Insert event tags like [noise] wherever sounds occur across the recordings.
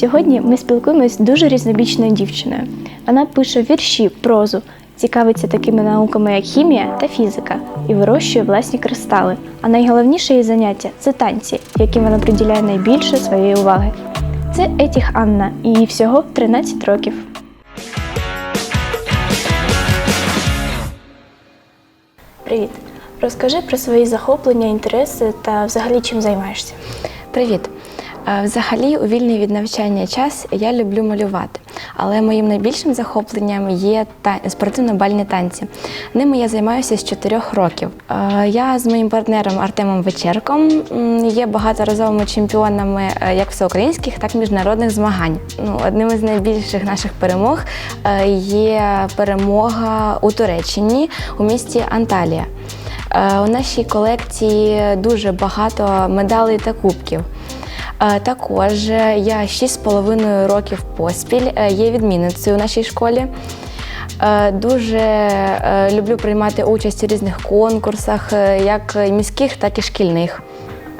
Сьогодні ми спілкуємось з дуже різнобічною дівчиною. Вона пише вірші, прозу, цікавиться такими науками, як хімія та фізика, і вирощує власні кристали. А найголовніше її заняття це танці, яким вона приділяє найбільше своєї уваги. Це Етіх Анна, і їй всього 13 років. Привіт! Розкажи про свої захоплення, інтереси та взагалі чим займаєшся. Привіт! Е, Взагалі, у вільний від навчання час я люблю малювати, але моїм найбільшим захопленням є та... спортивно-бальні танці. Ними я займаюся з 4 років. Е, Я з моїм партнером Артемом Вечерком є багаторазовими чемпіонами е, як всеукраїнських, так і міжнародних змагань. Ну, одним із найбільших наших перемог є перемога у Туреччині у місті Анталія. У нашій колекції дуже багато медалей та кубків. Також е, я 6,5 років поспіль е, є відмінницею у нашій школі. Е, Дуже люблю приймати участь у різних конкурсах, як міських, так і шкільних.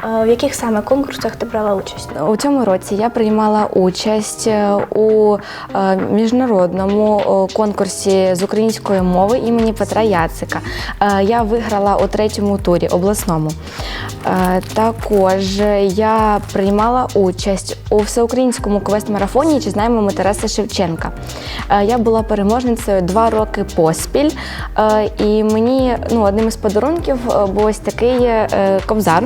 В яких саме конкурсах ти брала участь? У цьому році я приймала участь е, у е, міжнародному е, конкурсі з української мови імені Петра Яцика. Я виграла у третьому турі обласному. Також я приймала участь у всеукраїнському квест-марафоні Чи знаємо ми Тараса Шевченка. Я була переможницею два роки поспіль, і мені ну, одним із подарунків був ось такий кобзар.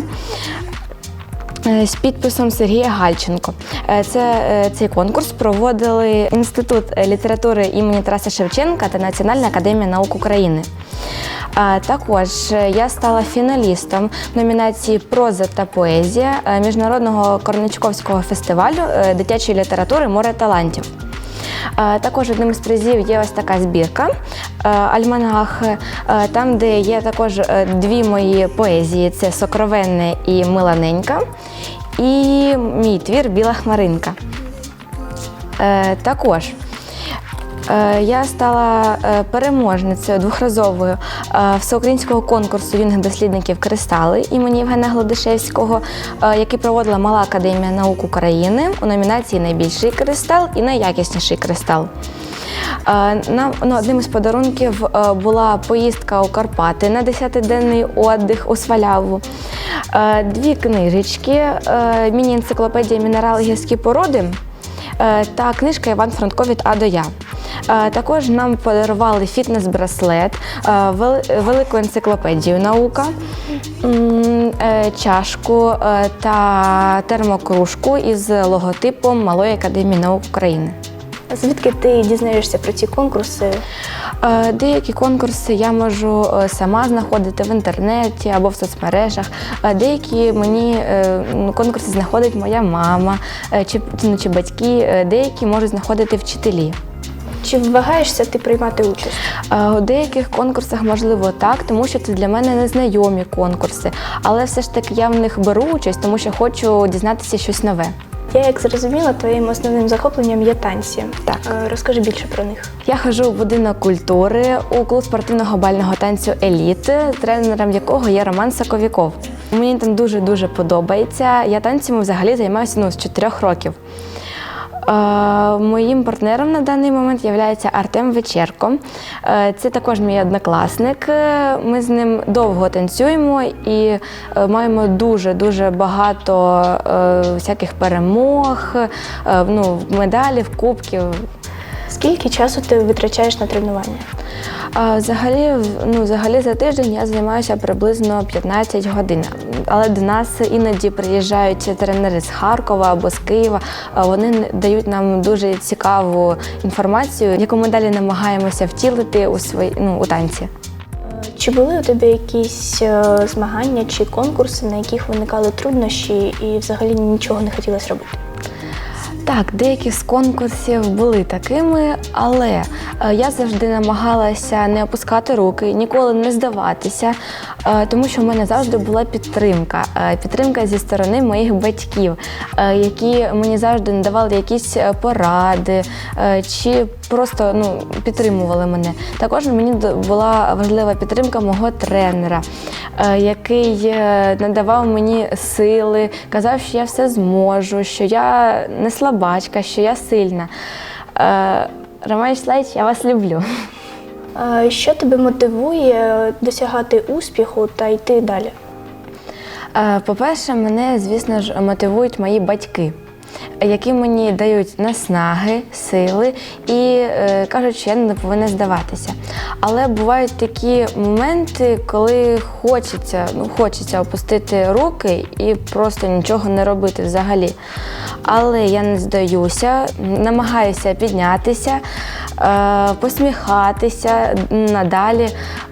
Е, З підписом Сергія Гальченко. Е, Це е, цей конкурс проводили Інститут літератури імені Тараса Шевченка та Національна академія наук України. Також я стала фіналістом номінації Проза та поезія міжнародного Корничковського фестивалю дитячої літератури Море талантів. Е, Також одним із призів є ось така збірка е, Альманах, е, там, де є також дві мої поезії: це Сокровенне і Миланенька, і мій твір Біла хмаринка. Також я стала е, переможницею двохразовою е, всеукраїнського конкурсу юних дослідників Кристали імені Євгена Гладишевського, е, який проводила Мала академія наук України у номінації Найбільший кристал і найякісніший кристал. Е, Нам ну, одним із подарунків е, була поїздка у Карпати на 10-денний отдих у Сваляву. Е, Дві книжечки, е, міні-енциклопедія мінерали гірські породи е, та книжка Іван Франко від А до Я. Е, Також нам подарували фітнес-браслет, е, велику енциклопедію наука, е, чашку та термокружку із логотипом Малої академії наук України. Звідки ти дізнаєшся про ці конкурси? Деякі конкурси я можу сама знаходити в інтернеті або в соцмережах. Деякі мені конкурси знаходить моя мама чи, ну, чи батьки, деякі можуть знаходити вчителі. Чи вагаєшся ти приймати участь? Е, У деяких конкурсах можливо так, тому що це для мене незнайомі конкурси. Але все ж таки я в них беру участь, тому що хочу дізнатися щось нове. Я як зрозуміла, твоїм основним захопленням є танці. Так. Е, Розкажи більше про них. Я ходжу в будинок культури у клуб спортивного бального танцю Еліт, тренером якого є Роман Саковіков. Мені там дуже дуже подобається. Я танцями взагалі займаюся ну, з 4 років. Моїм партнером на даний момент є Артем Вечерко. Е, це також мій однокласник. Е, Ми з ним довго танцюємо і е, маємо дуже дуже багато всяких перемог, ну, медалів, кубків. Скільки часу ти витрачаєш на тренування? А, Взагалі, ну, взагалі за тиждень я займаюся приблизно 15 годин. Але до нас іноді приїжджають тренери з Харкова або з Києва. Вони дають нам дуже цікаву інформацію, яку ми далі намагаємося втілити у свої ну, у танці. Чи були у тебе якісь е, змагання чи конкурси, на яких виникали труднощі і взагалі нічого не хотілося робити? Так, деякі з конкурсів були такими, але е, я завжди намагалася не опускати руки, ніколи не здаватися. Е, Тому що в мене завжди була підтримка. Е, Підтримка зі сторони моїх батьків, е, які мені завжди надавали якісь поради чи просто ну, підтримували мене. Також мені була важлива підтримка мого тренера, який надавав мені сили, казав, що я все зможу, що я не слабачка, що я сильна. Роман Вячеславович, я вас люблю. [laughs] Що тебе мотивує досягати успіху та йти далі? Е, По-перше, мене, звісно ж, мотивують мої батьки, які мені дають наснаги, сили і е, кажуть, що я не повинна здаватися. Але бувають такі моменти, коли хочеться, ну, хочеться опустити руки і просто нічого не робити взагалі. Але я не здаюся, намагаюся піднятися, посміхатися надалі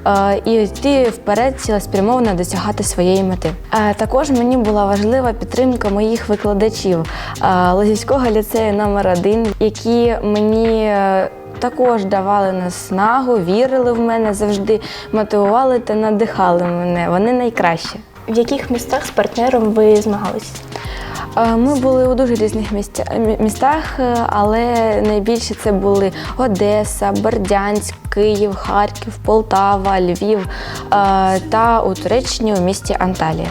е, і йти вперед цілеспрямовано досягати своєї мети. Е, Також мені була важлива підтримка моїх викладачів е, Лозівського ліцею номер 1 які мені е, також давали наснагу, вірили в мене, завжди мотивували та надихали мене. Вони найкращі. В яких містах з партнером ви змагалися? Е, Ми були у дуже різних місця, містах, е, але найбільше це були Одеса, Бердянськ, Київ, Харків, Полтава, Львів е, та у Туреччині у місті Анталія.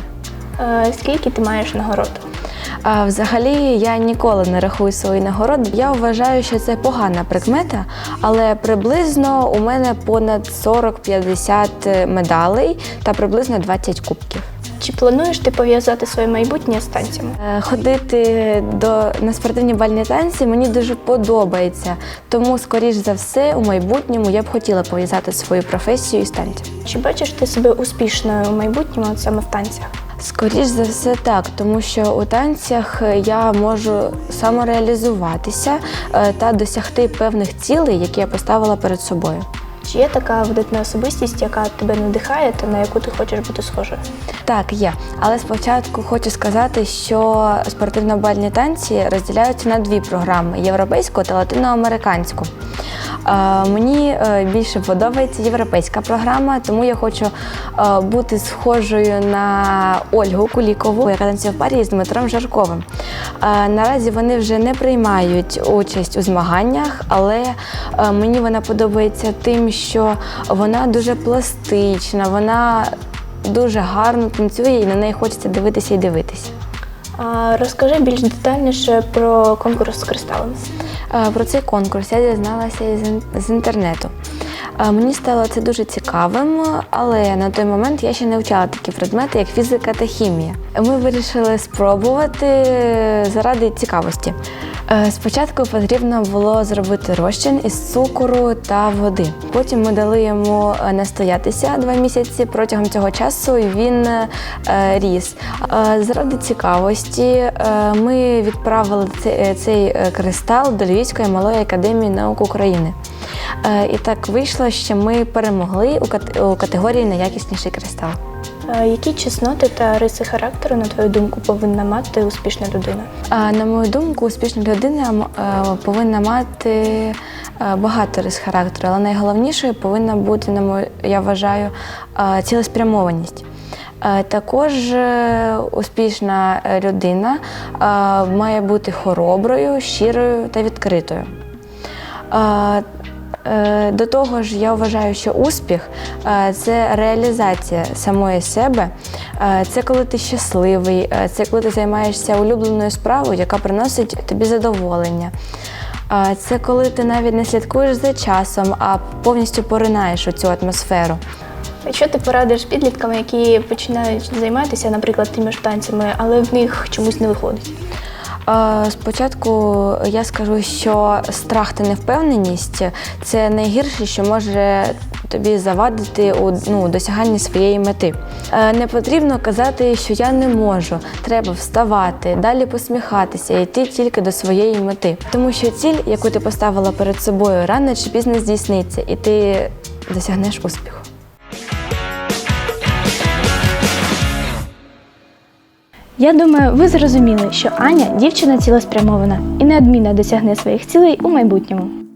Е, Скільки ти маєш нагород? Взагалі я ніколи не рахую свої нагороди. Я вважаю, що це погана прикмета, але приблизно у мене понад 40-50 медалей та приблизно 20 кубків. Чи плануєш ти пов'язати своє майбутнє з танцями? Е, Ходити до на спортивні бальні танці мені дуже подобається. Тому, скоріш за все, у майбутньому я б хотіла пов'язати свою професію із танців. Чи бачиш ти себе успішною у майбутньому от саме в танцях? Скоріш за все, так, тому що у танцях я можу самореалізуватися е, та досягти певних цілей, які я поставила перед собою. Чи є така видатна особистість, яка тебе надихає та на яку ти хочеш бути схожою? Так, є. Але спочатку хочу сказати, що спортивно-бальні танці розділяються на дві програми: європейську та латиноамериканську. Мені е, більше подобається європейська програма, тому я хочу е, бути схожою на Ольгу Кулікову, яка танцює в парі з Дмитром Жарковим. Наразі вони вже не приймають участь у змаганнях, але е, мені вона подобається тим, що вона дуже пластична, вона дуже гарно танцює і на неї хочеться дивитися і дивитися. Розкажи більш детальніше про конкурс з кристалами. Е, Про цей конкурс я дізналася із з інтернету. Е, Мені стало це дуже цікавим, але на той момент я ще не вчала такі предмети, як фізика та хімія. Ми вирішили спробувати заради цікавості. Е, Спочатку потрібно було зробити розчин із цукру та води. Потім ми дали йому е, настоятися два місяці. Протягом цього часу він е, ріс. Е, Заради цікавості е, ми відправили цей, е, кристал до Львівської малої академії наук України. Е, І так вийшло, що ми перемогли у категорії найякісніший кристал. Е, Які чесноти та риси характеру, на твою думку, повинна мати успішна людина? На мою думку, успішна людина е, повинна мати е, багато рис характеру, але найголовнішою повинна бути, на мою, я вважаю, е, цілеспрямованість. Е, Також е, успішна е, людина е, має бути хороброю, щирою та відкритою. Е, До того ж, я вважаю, що успіх е, це реалізація самої себе. Е, Це коли ти щасливий, це коли ти займаєшся улюбленою справою, яка приносить тобі задоволення. Це коли ти навіть не слідкуєш за часом, а повністю поринаєш у цю атмосферу. Що ти порадиш підліткам, які починають займатися, наприклад, тими ж танцями, але в них чомусь не виходить? Спочатку я скажу, що страх та невпевненість це найгірше, що може тобі завадити у ну, досяганні своєї мети. Е, Не потрібно казати, що я не можу. Треба вставати, далі посміхатися йти тільки до своєї мети. Тому що ціль, яку ти поставила перед собою, рано чи пізно здійсниться, і ти досягнеш успіху. Я думаю, ви зрозуміли, що Аня дівчина цілеспрямована і неодмінно досягне своїх цілей у майбутньому.